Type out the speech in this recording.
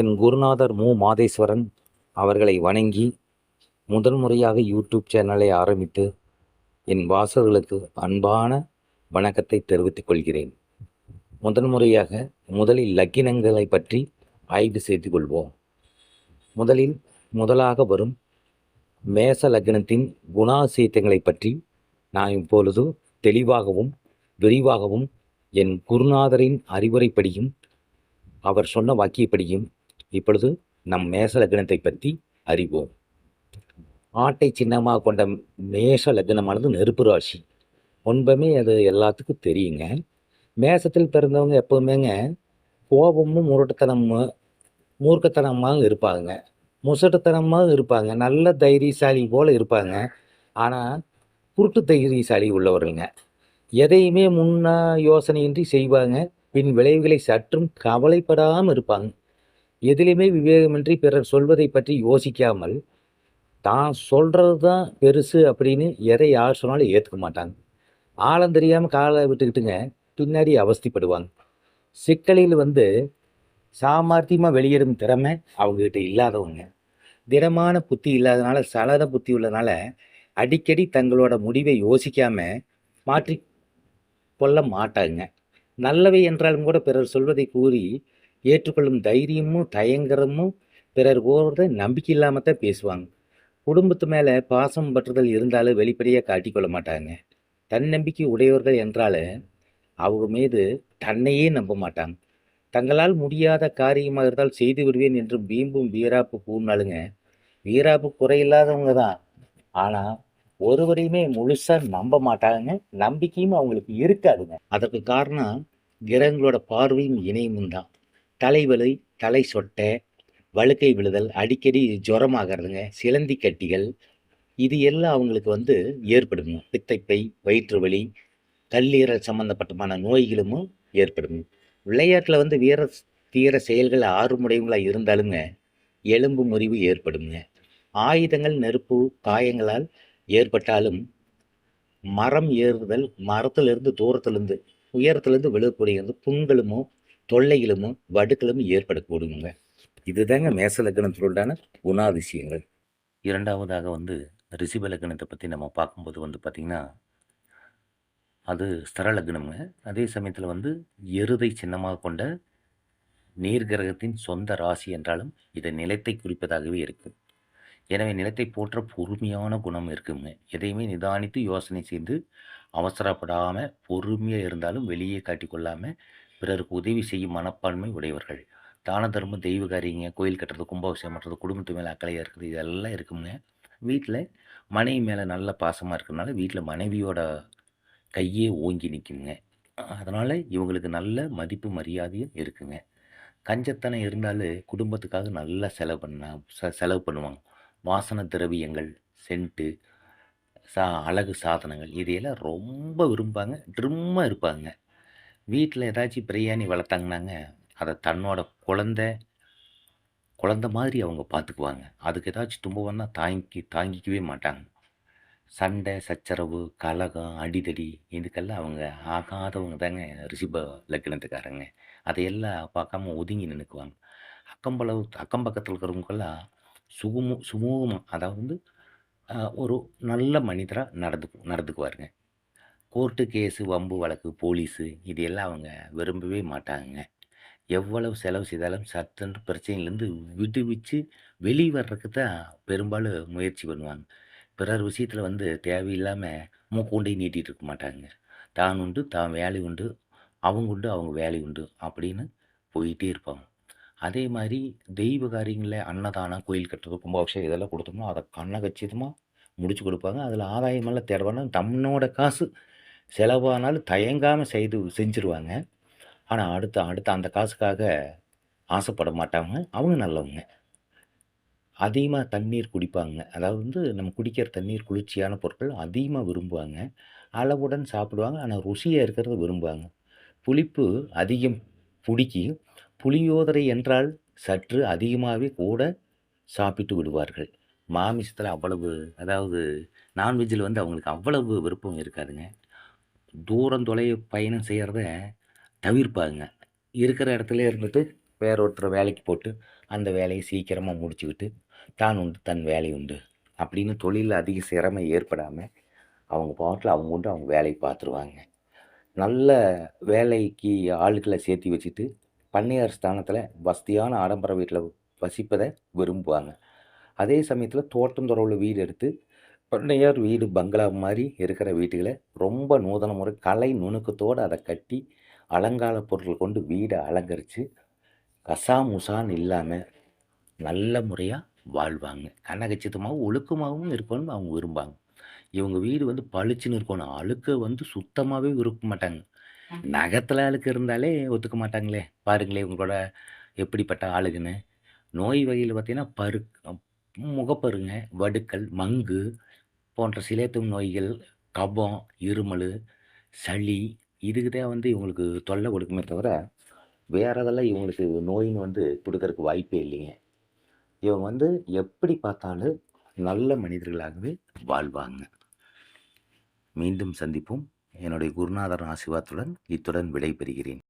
என் குருநாதர் மு. மாதேஸ்வரன் அவர்களை வணங்கி முதன்முறையாக யூடியூப் சேனலை ஆரம்பித்து என் வாசகர்களுக்கு அன்பான வணக்கத்தை தெரிவித்துக் கொள்கிறேன். முதன்முறையாக முதலில் லக்கினங்களை பற்றி ஆய்வு செய்து கொள்வோம். முதலில் முதலாக வரும் மேச லக்னத்தின் குணாசீத்தங்களை பற்றி நான் இப்பொழுது தெளிவாகவும் விரிவாகவும் என் குருநாதரின் அறிவுரைப்படியும் அவர் சொன்ன வாக்கியப்படியும் இப்பொழுது நம் மேச லக்னத்தை பற்றி அறிவோம். ஆட்டை சின்னமாக கொண்ட மேஷ லக்னமானது நெருப்பு ராசி. ஒன்பமே அது எல்லாத்துக்கும் தெரியுங்க. மேசத்தில் பிறந்தவங்க எப்போவுமேங்க கோபமும் முரட்டுத்தனமும் மூர்க்கத்தனமாக இருப்பாங்க. முசட்டுத்தனமாக இருப்பாங்க. நல்ல தைரியசாலி போல் இருப்பாங்க. ஆனால் குருட்டு தைரியசாலி உள்ளவர்கள்ங்க. எதையுமே முன்ன யோசனையின்றி செய்வாங்க. பின் விளைவுகளை சற்றும் கவலைப்படாமல் இருப்பாங்க. எதிலையுமே விவேகமின்றி பிறர் சொல்வதை பற்றி யோசிக்காமல் தான் சொல்கிறது தான் பெருசு அப்படின்னு எதை யார் சொன்னாலும் ஏற்றுக்க மாட்டாங்க. ஆழம் தெரியாமல் காலை விட்டுக்கிட்டுங்க பின்னாடி அவஸ்திப்படுவாங்க. சிக்கலில் வந்து சாமர்த்தியமாக வெளியிடும் திறமை அவங்கக்கிட்ட இல்லாதவங்க. திடமான புத்தி இல்லாதனால சலன புத்தி உள்ளதுனால அடிக்கடி தங்களோட முடிவை யோசிக்காமல் மாற்றி கொள்ள மாட்டாங்க. நல்லவை என்றாலும் கூட பிறர் சொல்வதை கூறி ஏற்றுக்கொள்ளும் தைரியமும் தயங்கரமும் பிறர் போகிறத நம்பிக்கை இல்லாமல் தான் பேசுவாங்க. குடும்பத்து மேலே பாசம் பற்றுதல் இருந்தாலும் வெளிப்படையாக காட்டிக்கொள்ள மாட்டாங்க. தன்னம்பிக்கை உடையவர்கள் என்றால் அவங்க மீது தன்னையே நம்ப மாட்டாங்க. தங்களால் முடியாத காரியமாக இருந்தால் செய்து விடுவேன் என்று வீம்பும் வீராப்பு கூறினாலுங்க வீராப்பு குறையில்லாதவங்க தான். ஆனால் ஒருவரையுமே முழுசாக நம்ப மாட்டாங்க. நம்பிக்கையும் அவங்களுக்கு இருக்காதுங்க. அதற்கு காரணம் கிரகங்களோட பார்வையும் இணையமும் தான். தலைவலி தலை சொட்டை வழுக்கை விழுதல் அடிக்கடி ஜுரமாகிறதுங்க சிலந்தி கட்டிகள் இது எல்லாம் அவங்களுக்கு வந்து ஏற்படுங்க. பித்தைப்பை வயிற்று வலி கல்லீரல் சம்பந்தப்பட்டமான நோய்களும் ஏற்படும் விளையாட்டில் வந்து வீர தீர செயல்கள் ஆர்வமுடையவங்களாக இருந்தாலுங்க எலும்பு முறிவு ஏற்படுங்க. ஆயுதங்கள் நெருப்பு காயங்களால் ஏற்பட்டாலும் மரம் ஏறுதல் மரத்திலிருந்து தூரத்திலிருந்து உயரத்திலிருந்து விழுகக்கூடியது புண்களுமோ தொல்லைகளுமோ வடுக்களும் ஏற்படக்கூடுங்க. இதுதாங்க மேச லக்னத்திலுண்டான குணாதிசயங்கள். இரண்டாவதாக வந்து ரிஷிப லக்னத்தை பற்றி நம்ம பார்க்கும்போது வந்து பார்த்திங்கன்னா அது ஸ்தர லக்னம்ங்க அதே சமயத்தில் வந்து எருதை சின்னமாக கொண்ட நீர் கிரகத்தின் சொந்த ராசி என்றாலும் இதை நிலத்தை குறிப்பதாகவே இருக்குது எனவே நிலத்தை போற்ற பொறுமையான குணம் இருக்குங்க. எதையுமே நிதானித்து யோசனை செய்து அவசரப்படாமல் பொறுமையாக இருந்தாலும் வெளியே காட்டிக்கொள்ளாமல் பிறருக்கு உதவி செய்யும் மனப்பான்மை உடையவர்கள். தான தர்மம் தெய்வ காரியங்க கோயில் கட்டுறது கும்பாபிஷேகம் பண்ணுறது குடும்பத்து மேலே அக்கறையாக இருக்குது இதெல்லாம் இருக்குங்க வீட்டில் மனைவி மேலே நல்ல பாசமாக இருக்கிறதுனால வீட்டில் மனைவியோட கையே ஓங்கி நிற்குங்க அதனால் இவங்களுக்கு நல்ல மதிப்பு மரியாதையும் இருக்குங்க. கஞ்சத்தனம் இருந்தாலும் குடும்பத்துக்காக நல்லா செலவு பண்ண ச செலவு பண்ணுவாங்க. வாசன திரவியங்கள் சென்ட்டு சா அழகு சாதனங்கள் இதையெல்லாம் ரொம்ப விரும்பாங்க ட்ரிம்மாக இருப்பாங்க. வீட்டில் ஏதாச்சும் பிரியாணி வளர்த்தாங்கனாங்க அதை தன்னோட குழந்த குழந்த மாதிரி அவங்க பார்த்துக்குவாங்க அதுக்கு ஏதாச்சும் தும்பவன்னா தாங்கி தாங்கிக்கவே மாட்டாங்க. சண்டை சச்சரவு கலகம் அடிதடி இதுக்கெல்லாம் அவங்க ஆகாதவங்க தாங்க ரிஷிப லக்னத்துக்காரங்க அதையெல்லாம் பார்க்காம ஒதுங்கி நினைக்குவாங்க அக்கம்பளவு அக்கம் பக்கத்தில் இருக்கிறவங்கெல்லாம் சுகுமு சுமூகமாக அதாவது ஒரு நல்ல மனிதராக நடந்து நடந்துக்குவாருங்க. கோர்ட்டு கேஸு வம்பு வழக்கு போலீஸு இது எல்லாம் அவங்க விரும்பவே மாட்டாங்க எவ்வளவு செலவு செய்தாலும் சட்டன்ற பிரச்சனையிலேருந்து விடுவிச்சு வெளிவர்றதுக்கு தான் பெரும்பாலும் முயற்சி பண்ணுவாங்க. பிறர் விஷயத்தில் வந்து தேவையில்லாமல் மூக்கொண்டே நீட்டிகிட்டு இருக்க மாட்டாங்க. தான் உண்டு தான் வேலை உண்டு அவங்க உண்டு அவங்க வேலை உண்டு அப்படின்னு போயிட்டே இருப்பாங்க. அதே மாதிரி தெய்வ காரியங்களில் அன்னதானம் கோயில் கட்டுறது கும்பாபிஷேகம் இதெல்லாம் கொடுத்தோம்னா அதை கண்ண கச்சிதமாக முடிச்சு கொடுப்பாங்க. அதில் ஆதாயமெல்லாம் தேடுவாங்க. தன்னோட காசு செலவானாலும் தயங்காமல் செய்து செஞ்சுருவாங்க. ஆனால் அடுத்த அடுத்த அந்த காசுக்காக ஆசைப்பட மாட்டாங்க. அவங்க நல்லவங்க. அதிகமாக தண்ணீர் குடிப்பாங்க. அதாவது வந்து நம்ம குடிக்கிற தண்ணீர் குளிர்ச்சியான பொருட்கள் அதிகமாக விரும்புவாங்க. அளவுடன் சாப்பிடுவாங்க. ஆனால் ருசியாக இருக்கிறத விரும்புவாங்க. புளிப்பு அதிகம் பிடிக்கி புளியோதரை என்றால் சற்று அதிகமாகவே கூட சாப்பிட்டு விடுவார்கள். மாமிசத்தில் அவ்வளவு அதாவது நான்வெஜ்ஜில் வந்து அவங்களுக்கு அவ்வளவு விருப்பம் இருக்காதுங்க. தூரம் தொலை பயணம் செய்கிறத தவிர்ப்பாங்க. இருக்கிற இடத்துல இருந்துட்டு வேற ஒருத்தரை வேலைக்கு போட்டு அந்த வேலையை சீக்கிரமாக முடிச்சுக்கிட்டு தான் உண்டு தன் வேலை உண்டு அப்படின்னு தொழிலில் அதிக சிரமம் ஏற்படாமல் அவங்க பாட்டில் அவங்க உண்டு அவங்க வேலையை பார்த்துருவாங்க நல்ல வேலைக்கு ஆளுகளை சேர்த்து வச்சுட்டு பண்ணையார் ஸ்தானத்தில் வசதியான ஆடம்பர வீட்டில் வசிப்பதை விரும்புவாங்க. அதே சமயத்தில் தோட்டம் தோட்டந்தொரவில் வீடு எடுத்து பண்ணையார் வீடு பங்களா மாதிரி இருக்கிற வீட்டுகளை ரொம்ப நூதன முறை கலை நுணுக்கத்தோடு அதை கட்டி அலங்கார பொருட்கள் கொண்டு வீடை அலங்கரித்து கசா முசான்னு இல்லாமல் நல்ல முறையாக வாழ்வாங்க. கனகச்சிதமாகவும் ஒழுக்கமாகவும் இருக்கணும்னு அவங்க விரும்பாங்க. இவங்க வீடு வந்து பளிச்சுன்னு இருக்கணும் அழுக்க வந்து சுத்தமாகவே விரும்ப மாட்டாங்க. நகத்தில் அழுக்கு இருந்தாலே ஒத்துக்க மாட்டாங்களே. பாருங்களே இவங்களோட எப்படிப்பட்ட ஆளுங்கன்னு. நோய் வகையில் பார்த்தீங்கன்னா பரு முகப்பருங்க வடுக்கல் மங்கு போன்ற சிலேத்தும் நோய்கள் கபம் இருமல் சளி இதுக்கு தான் வந்து இவங்களுக்கு தொல்லை கொடுக்குமே தவிர வேறு இதெல்லாம் இவங்களுக்கு நோயின்னு வந்து கொடுக்கறதுக்கு வாய்ப்பே இல்லைங்க. இவங்க வந்து எப்படி பார்த்தாலும் நல்ல மனிதர்களாகவே வாழ்வாங்க. மீண்டும் சந்திப்போம். என்னுடைய குருநாதர் ஆசிர்வாதத்துடன் இத்துடன் விடைபெறுகிறேன்.